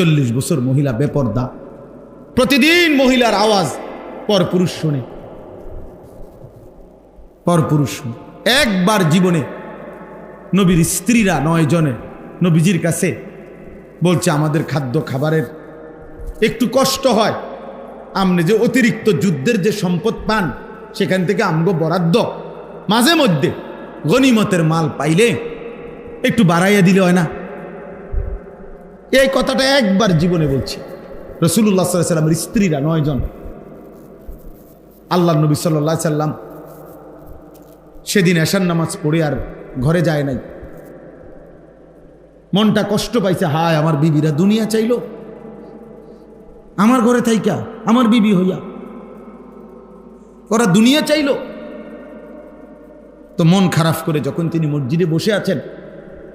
চল্লিশ বছর মহিলা বেপর্দা। প্রতিদিন মহিলার আওয়াজ পর পুরুষ শোনে। পর পুরুষ শোনে। একবার জীবনে নবীর স্ত্রীরা নয় জনে নবীজির কাছে বলছে, আমাদের খাদ্য খাবারের একটু কষ্ট হয়। আপনি যে অতিরিক্ত যুদ্ধের যে সম্পদ পান, সেখান থেকে আমগো বরাদ্দ। মাঝে মধ্যে গনিমতের মাল পাইলে একটু বাড়াইয়া দিলে হয় না? এই কথাটা একবার জীবনে বলছি। রসুল্লাহ সাল্লামের স্ত্রীরা নয় জন আল্লাহ নবী সাল্লাহ সাল্লাম সেদিন এশার নামাজ পড়ে আর ঘরে যায় নাই। মনটা কষ্ট পাইছে, হায় আমার বিবিরা দুনিয়া চাইলো। আমার ঘরে থাইকা, আমার বিবি হইয়া। ওরা দুনিয়া চাইলো। তো মন খারাপ করে যখন তিনি মসজিদে বসে আছেন,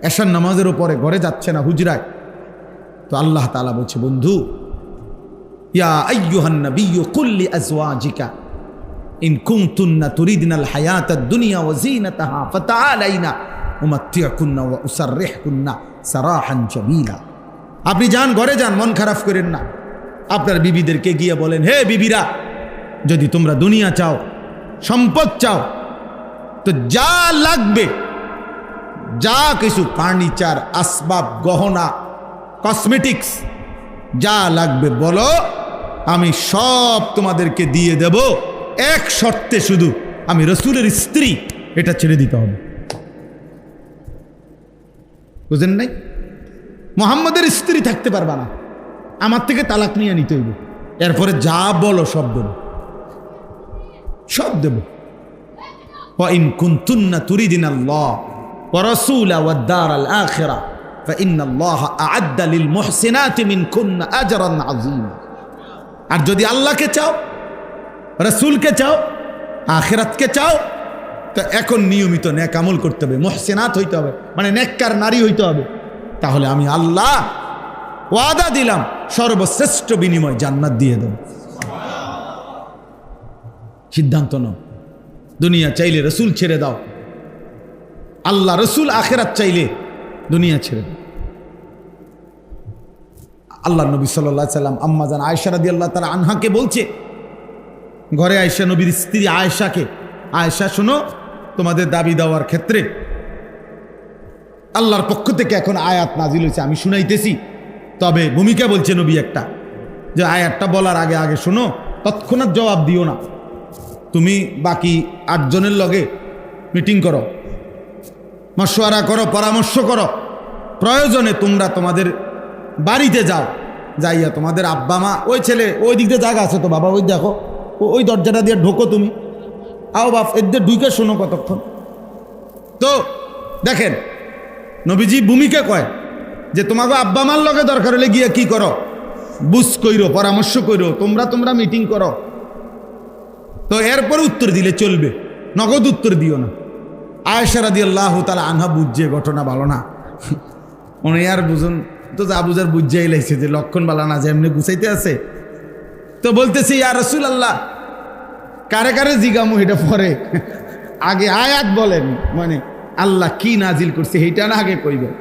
এশার নামাজের ওপরে ঘরে যাচ্ছে না হুজরায়। তো আল্লাহ তালা বলছে, বন্ধু, ইয়া আইয়ুহান নবিয়্যু কুল লিআজওয়াজিকা ইন হায়াতাদ দুনিয়া জামিলা আপনি যান, ঘরে যান, মন খারাপ করেন না। আপনার বিবিদেরকে গিয়ে বলেন, হে বিবিরা, যদি তোমরা দুনিয়া চাও, সম্পদ চাও, তো যা লাগবে, যা কিছু ফার্নিচার, আসবাব, গহনা কসমেটিক্স যা লাগবে বলো, আমি সব তোমাদেরকে দিয়ে দেব। এক শর্তে শুধু, আমি রসুলের স্ত্রী, এটা ছেড়ে দিতে হবে। বুঝেন নাই? মোহাম্মদের স্ত্রী থাকতে পারবা না। আমার থেকে তালাক নিয়ে নিতে হইব। এরপরে যা বলো, সব দেব। সব দেব। ইন কুন্তুন্না তুরিদিন আল্লাহ রসুল আওয়াদ্দার আল আখেরা। আর যদি আল্লাহকে চাও, রসুলকে চাও, আখেরাতকে চাও, তো এখন নিয়মিত ন্যাক আমল করতে হবে। মোহসেনাত হইতে হবে মানে ন্যাক্কার নারী হইতে হবে। তাহলে আমি আল্লাহ ওয়াদা দিলাম, সর্বশ্রেষ্ঠ বিনিময় জান্নাত দিয়ে দেব। সিদ্ধান্ত ন দুনিয়া চাইলে রসুল ছেড়ে দাও। আল্লাহ রসুল আখেরাত চাইলে দুনিয়া ছেড়ে আল্লাহ নবী সাল্লাহ সাল্লাম আম্মা জান আয়সা রাদি আল্লাহ তারা আনহাকে বলছে, ঘরে আয়সা নবীর স্ত্রী আয়েশাকে। আয়েশা, শোনো, তোমাদের দাবি দেওয়ার ক্ষেত্রে আল্লাহর পক্ষ থেকে এখন আয়াত নাজিল হয়েছে, আমি শুনাইতেছি। তবে ভূমিকা বলছে নবী একটা, যে আয়াতটা বলার আগে আগে শোনো, তৎক্ষণাৎ জবাব দিও না। তুমি বাকি আটজনের লগে মিটিং করো মশওয়ারা করো, পরামর্শ করো। প্রয়োজনে তোমরা তোমাদের বাড়িতে যাও, যাইয়া তোমাদের আব্বা মা, ওই ছেলে, ওই দিক দিয়ে জায়গা আছে তো বাবা, ওই দেখো ওই দরজাটা দিয়ে ঢোকো তুমি। আও বাপ এদের ঢুকে শোনো কতক্ষণ। তো, দেখেন, নবীজি ভূমিকা কয় যে, তোমাকে আব্বা মার লগে দরকার হলে গিয়ে কি করো? বুঝ কইরো, পরামর্শ কইরো, তোমরা তোমরা মিটিং করো। তো এরপরে উত্তর দিলে চলবে, নগদ উত্তর দিও না। আয়েশারা দিয়ে আল্লাহ তালা আনহা বুঝছে ঘটনা ভালো না। উনি আর বুঝুন, তো যা বুঝার বুঝাই লাগছে যে লক্ষণ বালা না, যে এমনি গুছাইতে আছে। তো বলতেছি, ইয়া রসুল আল্লাহ কারে কারে জিগামু এটা পরে? আগে আয়াত বলেন মানে আল্লাহ কি নাজিল করছে সেইটা না আগে কইবেন।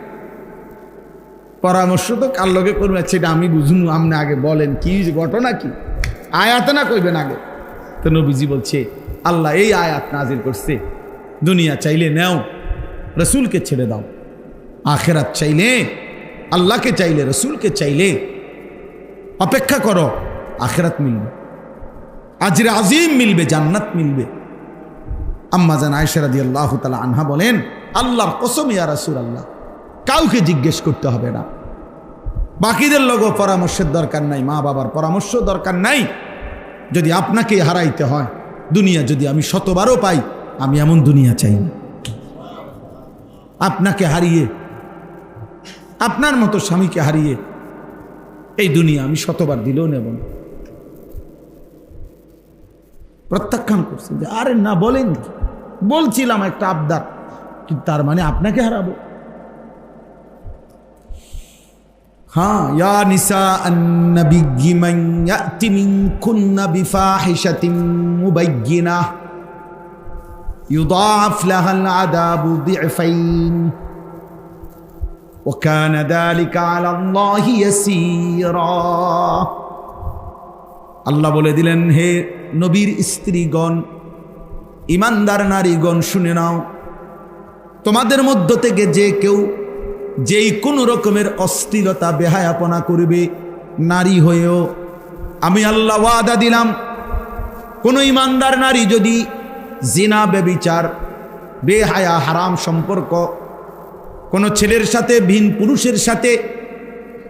পরামর্শ তো কার লগে করবেন সেটা আমি বুঝুন আপনি আগে বলেন, কি ঘটনা কি? আয়াত না কইবেন আগে। তো নবীজি বলছে, আল্লাহ এই আয়াত নাজিল করছে দুনিয়া চাইলে নেও, রসুলকে ছেড়ে দাও। আখেরাত চাইলে, আল্লাহকে চাইলে, রসুলকে চাইলে অপেক্ষা করো, আখেরাত মিলবে। আজরে আজিম মিলবে, জান্নাত মিলবে। আম্মা জান আয়সারা দিয়ে আল্লাহ তালা আনহা বলেন, আল্লাহর কসম ইয়া রাসুল আল্লাহ কাউকে জিজ্ঞেস করতে হবে না। বাকিদের লগও পরামর্শের দরকার নাই, মা বাবার পরামর্শ দরকার নাই। যদি আপনাকে হারাইতে হয়, দুনিয়া যদি আমি শতবারও পাই আমি এমন দুনিয়া চাই না। আপনাকে হারিয়ে, আপনার মতো স্বামীকে হারিয়ে এই দুনিয়া আমি শতবার দিলেও নেব না। প্রত্যাখ্যান করছেন যে, আরে না, বলেন বলছিলাম একটা আবদার, কিন্তু তার মানে আপনাকে হারাবো। হ্যাঁ ইয়া يضاعف لها العذاب ضعفين وكان ذلك على الله يسيرا আল্লাহ বলে দিলেন হে নবীর স্ত্রীগণ ইমানদার নারীগণ শুনে নাও তোমাদের মধ্য থেকে যে কেউ যেই কোনো রকমের অস্থিরতা বেহায়াপনা করবে নারী হয়েও আমি আল্লাহ ওয়াদা দিলাম কোনো ইমানদার নারী যদি জিনা, বেবিচার, বেহায়া, হারাম সম্পর্ক। কোনো ছেলের সাথে, ভিন পুরুষের সাথে,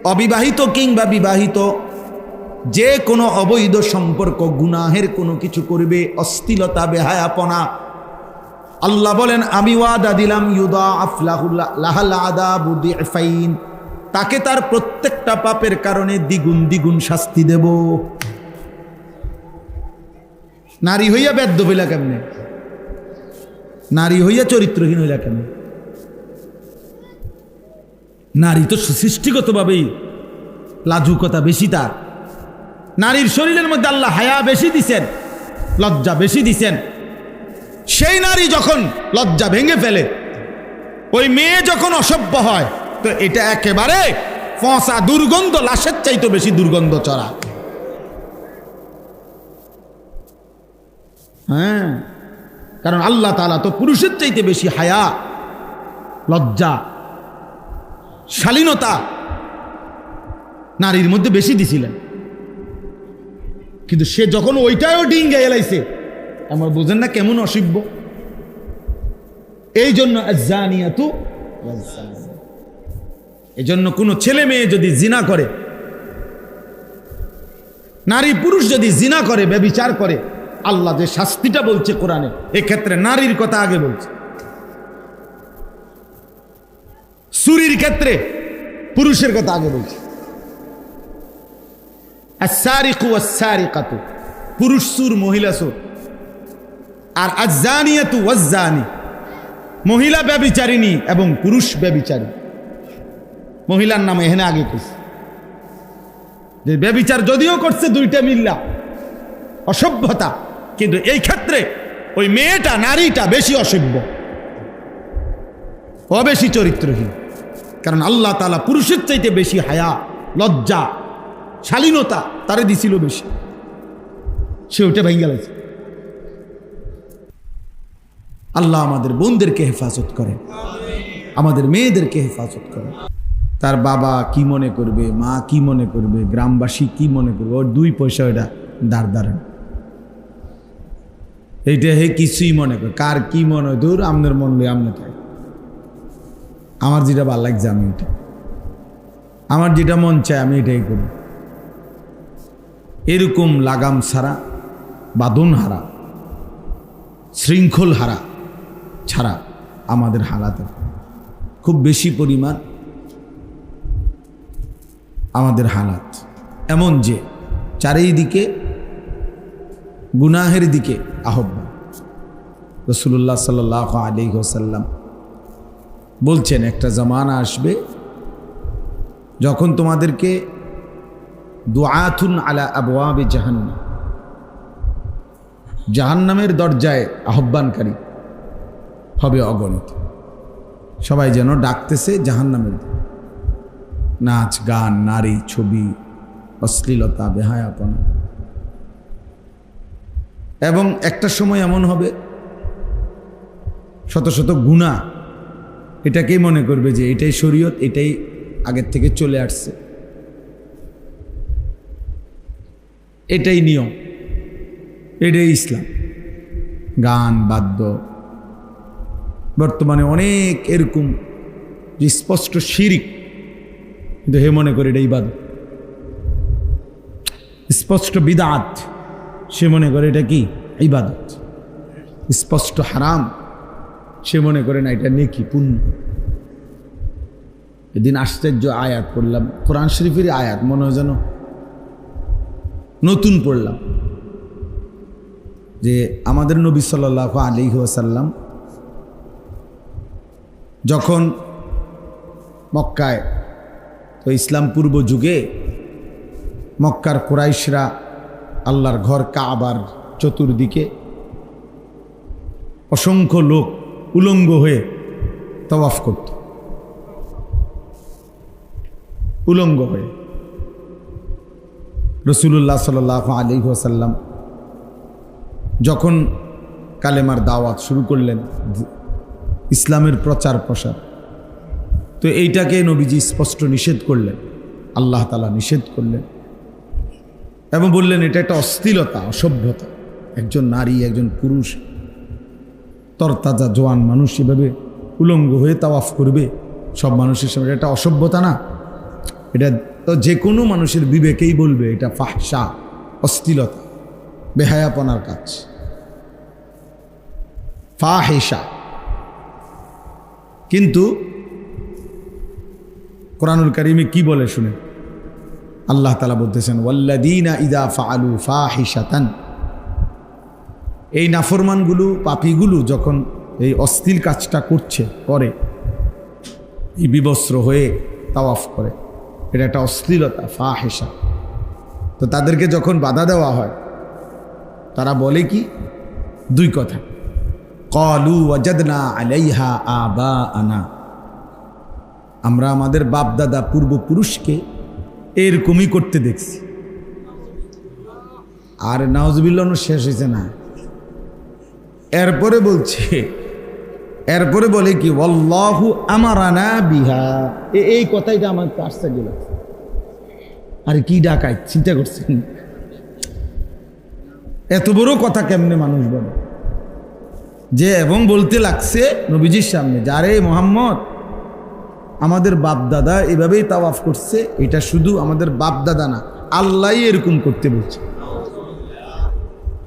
অবিবাহিত কিংবা বিবাহিত, যে কোনো অবৈধ সম্পর্ক গুনাহের কোনো কিছু করবে, অস্থিলতা, বেহায়াপনা। আল্লাহ বলেন, আমি ওয়াদা দিলাম ইউদা আফলাহুল্লাহাইন তাকে তার প্রত্যেকটা পাপের কারণে দ্বিগুণ দ্বিগুণ শাস্তি দেব। নারী হইয়া বেদ্য বেলা কেমনে? নারী হইয়া চরিত্রহীন হইলা কেমনে নারী তো সৃষ্টিগতভাবেই লাজুকতা বেশি তার। নারীর শরীরের মধ্যে আল্লাহ হায়া বেশি দিছেন, লজ্জা বেশি দিছেন। সেই নারী যখন লজ্জা ভেঙে ফেলে, ওই মেয়ে যখন অসভ্য হয়, তো এটা একেবারে ফসা দুর্গন্ধ, লাশের চাইতে বেশি দুর্গন্ধ চড়া। হ্যাঁ। কারণ আল্লাহ তালা তো পুরুষের চাইতে বেশি হায়া, লজ্জা, শালীনতা নারীর মধ্যে বেশি দিছিলেন। কিন্তু সে যখন ওইটাও ডিঙ্গে এলাইছে আমার বোঝেন না কেমন অসিব্য এই জন্য এই জন্য কোনো ছেলে মেয়ে যদি জিনা করে নারী পুরুষ যদি জিনা করে, ব্যবিচার করে আল্লাহ যে শাস্তিটা বলছে কোরআনে, এক্ষেত্রে নারীর কথা আগে বলছে। সুরির ক্ষেত্রে পুরুষের কথা আগে বলছে। পুরুষ সুর মহিলা সুর আর মহিলা এবং পুরুষ ব্যবিচারী মহিলার নাম এখানে আগে কইছে। যে ব্যবিচার যদিও করছে, দুইটা মিল্লা, অসভ্যতা। কিন্তু এই ক্ষেত্রে ওই মেয়েটা, নারীটা বেশি অসভ্য ও বেশি চরিত্রহীন। কারণ আল্লাহ তালা পুরুষের চাইতে বেশি হায়া, লজ্জা, শালীনতা তারে দিছিল বেশি। সে ওটা ভেঙে গেছে। আল্লাহ আমাদের বোনদেরকে হেফাজত করে আমাদের মেয়েদেরকে হেফাজত করে তার বাবা কি মনে করবে, মা কি মনে করবে, গ্রামবাসী কি মনে করবে, ওর দুই পয়সা ওটা দাঁড় দাঁড়ান এইটা হে কিছুই মনে করে, কার কি মনে হয়? দূর আমনের মন লই আমনে থাকে। আমার যেটা ভালো লাগছে আমি এটা। আমার যেটা মন চায় আমি এটাই করি। এরকম লাগাম ছাড়া বাদন হারা, শৃঙ্খল হারা ছাড়া আমাদের হালাতে খুব বেশি পরিমাণ আমাদের হালাত। এমন যে চারিদিকে গুনাহের দিকে আহ্বান রসুল্লাহ সাল আলী হোসাল্লাম বলছেন, একটা জামানা আসবে যখন তোমাদেরকে দোয়াথুন আলা আবওয়াবে জাহান্নাম, জাহান্নামের দরজায় আহ্বানকারী হবে অগণিত সবাই যেন ডাকতেছে জাহান্নামের। নাচ, গান, নারী, ছবি, অশ্লীলতা, বেহায়াপনা এবং একটা সময় এমন হবে, শত শত গুণা এটাকেই মনে করবে যে এটাই শরীয়ত, এটাই আগের থেকে চলে আসছে। এটাই নিয়ম, এটাই ইসলাম। গান, বাদ্য, বর্তমানে অনেক এরকম যে স্পষ্ট শিরিক, কিন্তু হে মনে করে এটা ইবাদত স্পষ্ট বিদাত। সে মনে করে এটা কি? ইবাদত। স্পষ্ট হারাম। সে মনে করে না এটা নেকি, পুণ্য। এদিন আশ্চর্য আয়াত পড়লাম, কোরআন শরীফের আয়াত, মনে হয় যেন নতুন পড়লাম। যে আমাদের নবী সাল্লাহ আলী ওয়াসাল্লাম যখন মক্কায়, তো ইসলাম পূর্ব যুগে মক্কার কোরাইশরা আল্লাহর ঘর কাবার চতুর্দিকে অসংখ্য লোক উলঙ্গ হয়ে তওয়াফ করত। উলঙ্গ হয়ে। রসুল্লাহ সাল আলী ওসাল্লাম যখন কালেমার দাওয়াত শুরু করলেন, ইসলামের প্রচার প্রসার, তো এইটাকে নবীজি স্পষ্ট নিষেধ করলেন, আল্লাহ তালা নিষেধ করলেন। এবং বললেন, এটা একটা অস্থিলতা, অসভ্যতা। একজন নারী, একজন পুরুষ, তরতাজা জোয়ান মানুষ এভাবে উলঙ্গ হয়ে তাওয়াফ করবে, সব মানুষের সামনে এটা অসভ্যতা না? এটা তো যে কোনো মানুষের বিবেকেই বলবে, এটা ফাহসা, অস্থিলতা, বেহায়াপনার কাজ। ফাহেসা। কিন্তু কোরআনুল কারিমে কি বলে শুনে? আল্লাহ তালা বলতেছেন ওয়াল্লাদিনা ইদা ফাআলু ফাহিশাতান। এই নাফরমানগুলো, পাপিগুলো যখন এই অস্থির কাজটা করছে, করে, এই বিবস্ত্র হয়ে তাওয়াফ করে, এটা একটা অশ্লীলতা ফাহেসা তো তাদেরকে যখন বাধা দেওয়া হয়, তারা বলে কি? দুই কথা। কলু ওয়াজাদনা আলাইহা আবা আনা আমরা আমাদের বাপ দাদা পূর্বপুরুষকে এরকমই করতে দেখছি। আর নাওজবিল্লানো শেষ হয়েছে না। এরপরে বলছে, এরপরে বলে কি ওল্লাহু আমারানা বিহা। এ- এই কথাইটা আমার তো আশ্চর্য লাগছে আরে কি ডাকায় চিন্তা করছেন? এত বড় কথা কেমনে মানুষ বলে? যে এবং বলতে লাগছে নবীজির সামনে, যারে মোহাম্মদ আমাদের বাপ দাদা এভাবেই তাওয়াফ করছে, এটা শুধু আমাদের বাপ দাদা না আল্লাহ এরকম করতে বলছে।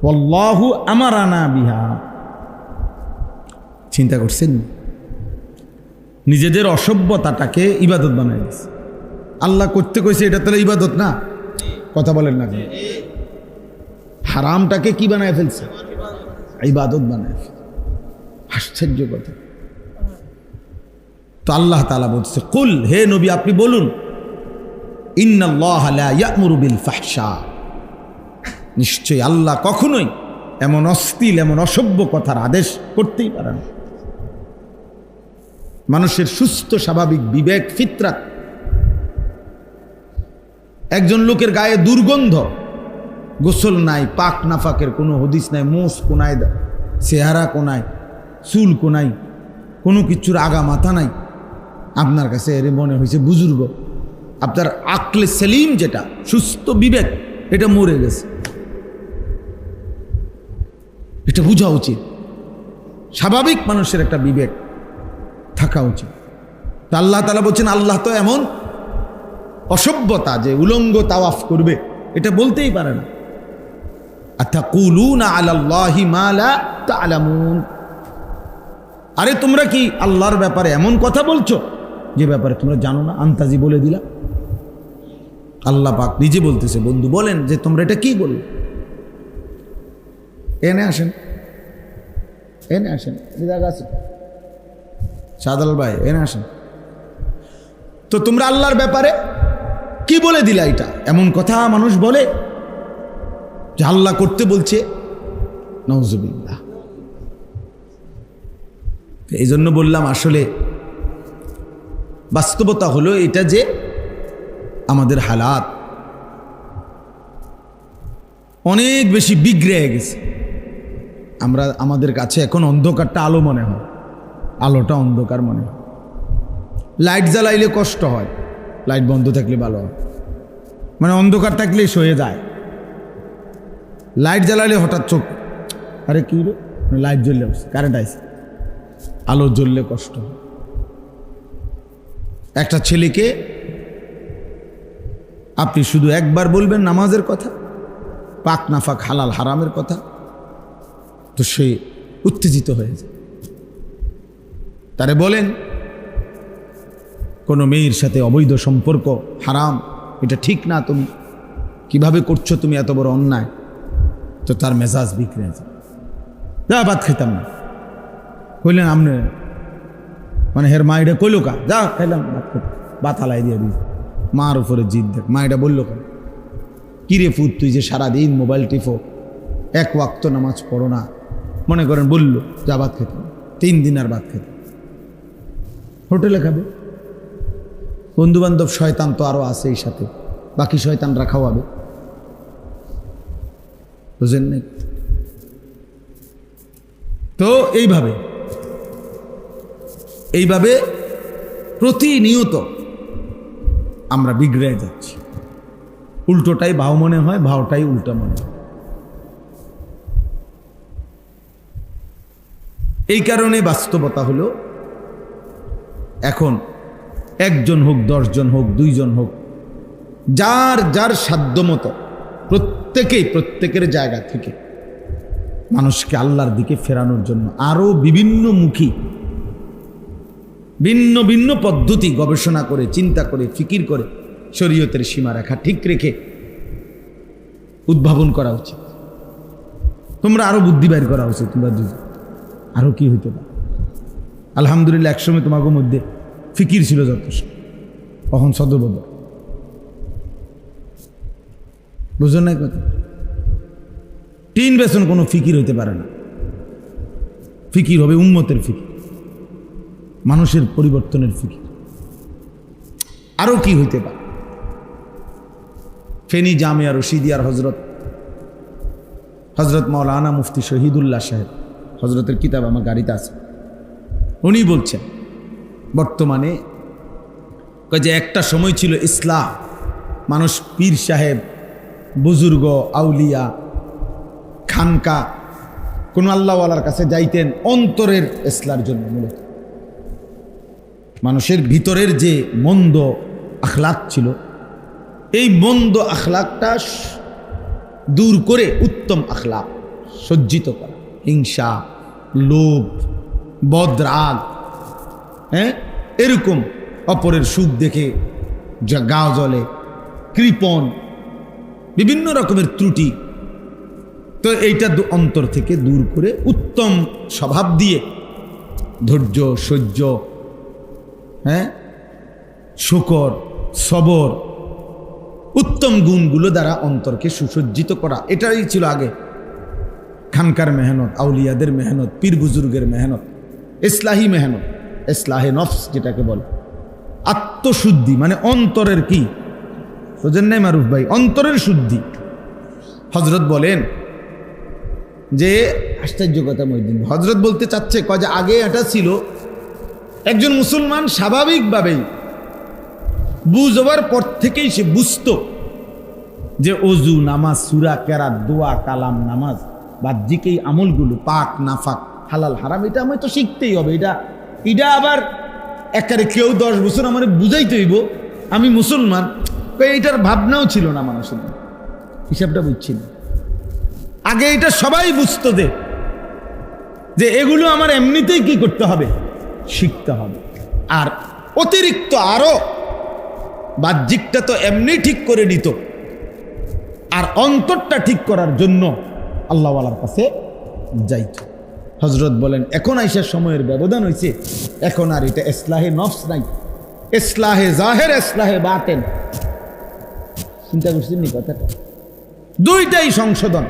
ওল্লাহু আমারানা বিহা। চিন্তা করছেন? নিজেদের অসভ্যতাটাকে ইবাদত বানাই দিচ্ছে আল্লাহ করতে কইছে, এটা তাহলে ইবাদত না? কথা বলেন না? হারামটাকে কি বানায় ফেলছে? ইবাদত বানায় ফেলছে। আশ্চর্য কথা। তো আল্লাহ তালা বলছে কুল, হে নবী, আপনি বলুন, ইন্নাল্লাহ লা ইয়ামুরু বিল ফাহশা। নিশ্চয়ই আল্লাহ কখনোই এমন অস্থিল এমন অসভ্য কথার আদেশ করতেই পারে না। মানুষের সুস্থ, স্বাভাবিক বিবেক ফিতরাত একজন লোকের গায়ে দুর্গন্ধ, গোসল নাই, পাক নাফাকের কোনো হদিস নাই মোষ কোনায়, চেহারা কোনায়, চুল কোনায়, কোনো কিছুর আগা মাথা নাই। আপনার কাছে এর মনে হয়েছে বুজুর্গ। আপনার আকলে সেলিম যেটা, সুস্থ বিবেক, এটা মরে গেছে। এটা বোঝা উচিত। স্বাভাবিক মানুষের একটা বিবেক থাকা উচিত। তো আল্লাহ তালা বলছেন, আল্লাহ তো এমন অসভ্যতা যে উলঙ্গ তাওয়াফ করবে, এটা বলতেই পারে না। আচ্ছা কুলুন আলাল্লাহি মালা আরে তোমরা কি আল্লাহর ব্যাপারে এমন কথা বলছো? যে ব্যাপারে তোমরা জানো না, আন্তাজি বলে দিলা। আল্লাহ পাক নিজে বলতেছে, বন্ধু বলেন যে তোমরা এটা কি বলল? এনে আসেন এনে আসেন সাদাল ভাই, এনে আসেন। তো তোমরা আল্লাহর ব্যাপারে কি বলে দিলা এটা? এমন কথা মানুষ বলে যে আল্লাহ করতে বলছে নজবিল্লাহ এই জন্য বললাম, আসলে বাস্তবতা হলো এটা যে আমাদের হালাত। অনেক বেশি বিগড়ে গেছে। আমরা, আমাদের কাছে এখন অন্ধকারটা আলো মনে হয়। আলোটা অন্ধকার মনে হয়। লাইট জ্বালাইলে কষ্ট হয়। লাইট বন্ধ থাকলে ভালো হয়। মানে অন্ধকার থাকলে সয়ে যায়। লাইট জ্বালালে হঠাৎ চোখ, আরে কি রে? লাইট জ্বললে কারেন্ট আইসে আলো জ্বললে কষ্ট হয়। একটা ছেলেকে আপনি শুধু একবার বলবেন নামাজের কথা, পাক নাফাক হালাল হারামের কথা, তো সে উত্তেজিত হয়ে যায়। তারে বলেন, কোনো মেয়ের সাথে অবৈধ সম্পর্ক হারাম, এটা ঠিক না তুমি। কীভাবে করছ তুমি এত বড় অন্যায়? তো তার মেজাজ বিক্রে যায়। যা ভাত খেতাম না। কইলেন আপনি মানে হের মা এটা কইলো কা? যা, খাইলাম হালাই দিয়ে দিই মার উপরে জিদ দেখ। মা এটা বলল কেন কিরে ফুট তুই যে সারাদিন মোবাইল টিফো এক ওয়াক্ত নামাজ পড়ো না। মনে করেন, বলল, যা, ভাত খেতে তিন দিন আর ভাত খেতে হোটেলে খাবে। বন্ধু বান্ধব শয়তান তো আরও আছে এই সাথে। বাকি শয়তানরা খাওয়াবে। বুঝেন নাই? তো এইভাবে এইভাবে প্রতিনিয়ত আমরা বিগড়ে যাচ্ছি। উল্টোটাই ভাও মনে হয় ভাওটাই উল্টো মনে হয়। এই কারণে বাস্তবতা হলো, এখন একজন হোক, দশজন হোক, দুইজন হোক, যার যার সাধ্যমতো প্রত্যেকেই, প্রত্যেকের জায়গা থেকে মানুষকে আল্লাহর দিকে ফেরানোর জন্য আরও বিভিন্ন মুখী ভিন্ন ভিন্ন পদ্ধতি গবেষণা করে, চিন্তা করে, ফিকির করে শরীয়তের সীমারেখা ঠিক রেখে উদ্ভাবন করা উচিত। তোমরা আরও বুদ্ধি বের করা উচিত, তোমরা দুজন। আরও কি হইতে পারে? আলহামদুলিল্লাহ, একসময় তোমাকে মধ্যে ফিকির ছিল যথেষ্ট। কখন সদবদ বুঝো না কথা? তিন বেসন কোনো ফিকির হইতে পারে না। ফিকির হবে উম্মতের ফিকির। মানুষের পরিবর্তনের ফিকির। আরও কি হইতে পারে? ফেনী জামিয়া রশিদিয়ার হজরত হজরত মৌলানা মুফতি শহীদুল্লাহ সাহেব হজরতের কিতাব আমার গাড়িতে আছে। উনি বলছেন, বর্তমানে যে একটা সময় ছিল ইসলাম মানুষ পীর সাহেব, বুজুর্গ, আউলিয়া, খানকা, কোন আল্লাহওয়ালার কাছে যাইতেন অন্তরের ইসলার জন্য মূলত। মানুষের ভিতরের যে মন্দ আখলাক ছিল, এই মন্দ আখলাকটা দূর করে উত্তম আখলাক সজ্জিত করা। হিংসা, লোভ বদরাগ হ্যাঁ? এরকম অপরের সুখ দেখে যা গা জলে কৃপণ, বিভিন্ন রকমের ত্রুটি। তো এইটা অন্তর থেকে দূর করে উত্তম স্বভাব দিয়ে ধৈর্য, সহ্য হ্যাঁ? শুকর, সবর, উত্তম গুণগুলো দ্বারা অন্তরকে সুসজ্জিত করা। এটাই ছিল আগে। খানকার মেহনত, আউলিয়াদের মেহনত, পীর বুজুর্গের মেহনত ইসলাহি মেহনত ইসলাহে নফস যেটাকে বলে। আত্মশুদ্ধি মানে অন্তরের কি? বোঝেন নাই মারুফ ভাই, অন্তরের শুদ্ধি। হজরত বলেন যে, আশ্চর্য কথা মহিদিন হজরত বলতে চাচ্ছে, কয় যে আগে এটা ছিল একজন মুসলমান স্বাভাবিকভাবেই বুঝবার পর থেকেই সে বুঝতো যে অজু, নামাজ, সুরা, কেরাত, দোয়া, কালাম, নামাজ বাহ্যিক এই আমলগুলো পাক, নাফাক, হালাল, হারাম, এটা আমি তো শিখতেই হবে। এটা এটা আবার একারে কেউ দশ বছর আমার বুঝাইতে হইব। আমি মুসলমান এইটার ভাবনাও ছিল না মানুষের হিসাবটা বুঝছি না। আগে এটা সবাই বুঝতো দে যে এগুলো আমার এমনিতেই কি করতে হবে? শিখতে হবে। আর অতিরিক্ত আরও বাহ্যিকটা তো এমনি ঠিক করে নিত। আর অন্তরটা ঠিক করার জন্য আল্লাহওয়ালার কাছে যাইত। হজরত বলেন, এখন আইসার সময়ের ব্যবধান হয়েছে এখন আর এটা ইসলাহে নফস নাই। ইসলাহে জাহের ইসলাহে বাতেন। চিন্তা করছেন কথাটা? দুইটাই সংশোধন।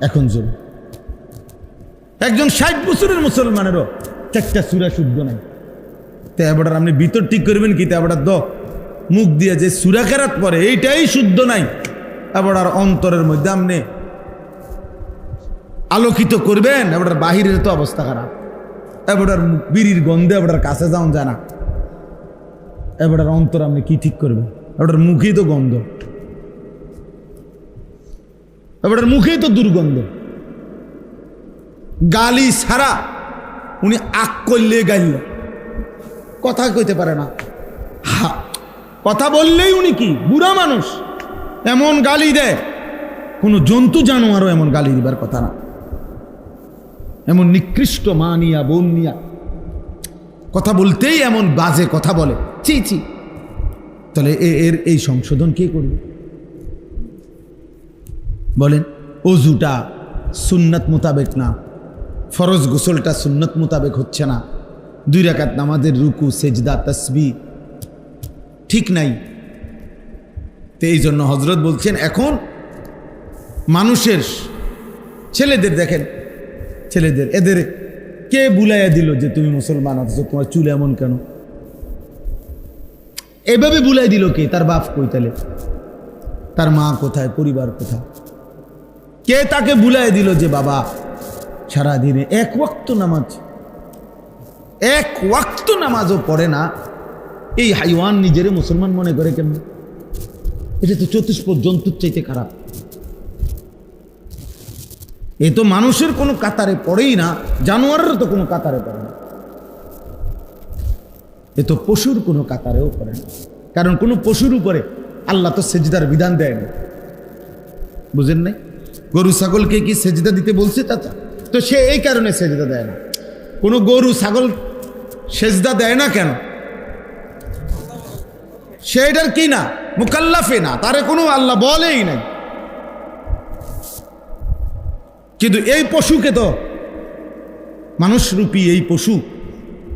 এখন জরুরি একজন ষাট বছরের মুসলমানেরও চারটা সুরা শুদ্ধ নাই। তে আপনি ভিতর ঠিক করবেন কি? তে এবার দ। মুখ দিয়ে যে সুরা কেরাত পরে এইটাই শুদ্ধ নাই। এবার আর অন্তরের মধ্যে আপনি আলোকিত করবেন এবার বাহিরের তো অবস্থা খারাপ। এবার বিড়ির গন্ধে এবার কাছে যাওয়া যায় না। এবার অন্তর আপনি কি ঠিক করবেন? এবার মুখেই তো গন্ধ। এবার মুখেই তো দুর্গন্ধ। গালি ছাড়া উনি আক করলে গাইল। কথা কইতে পারে না। হা কথা বললেই উনি কি? বুড়া মানুষ। এমন গালি দেয়। কোনো জন্তু জানোয়ারও এমন গালি দিবার কথা না। এমন নিকৃষ্ট মা নিয়া বোন নিয়া। কথা বলতেই এমন বাজে কথা বলে। চি চি তাহলে এর এই সংশোধন কে করবে বলেন অজুটা সুন্নত মোতাবেক না। ফরজ গোসলটা সুন্নত মোতাবেক হচ্ছে না। দুই রাকাত নামাজের রুকু, সেজদা তসবি ঠিক নাই। তো এই জন্য হজরত বলছেন, এখন মানুষের ছেলেদের দেখেন, ছেলেদের, এদের কে বুলাইয়া দিল যে তুমি মুসলমান, অথচ তোমার চুল এমন কেন? এভাবে বুলাই দিল কে? তার বাপ কই তাহলে? তার মা কোথায়? পরিবার কোথায়? কে তাকে বুলাই দিল যে, বাবা সারাদিনে এক ওয়াক্ত নামাজ। এক ওয়াক্ত নামাজও পড়ে না। এই হাইওয়ান নিজেরে মুসলমান মনে করে কেমন? এটা তো চতুষ্পদ জন্তুর চাইতে খারাপ। এ তো মানুষের কোনো কাতারে পড়েই না জানোয়ারের তো কোনো কাতারে পড়ে না। এ তো পশুর কোনো কাতারেও পড়ে না। কারণ কোনো পশুর উপরে আল্লাহ তো সেজদার বিধান দেয় না বুঝেন নাই? গরু, ছাগলকে কি সেজদা দিতে বলছে চাচা? তো সে এই কারণে সেজদা দেয় না। কোনো গরু, ছাগল সেজদা দেয় না কেন? সে এটার কি না? মুকাল্লাফে না। তারে কোনো আল্লাহ বলেই নাই। কিন্তু এই পশুকে তো মানুষরূপী এই পশু,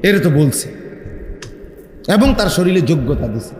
এর তো বলছে। এবং তার শরীরে যোগ্যতা দিছে।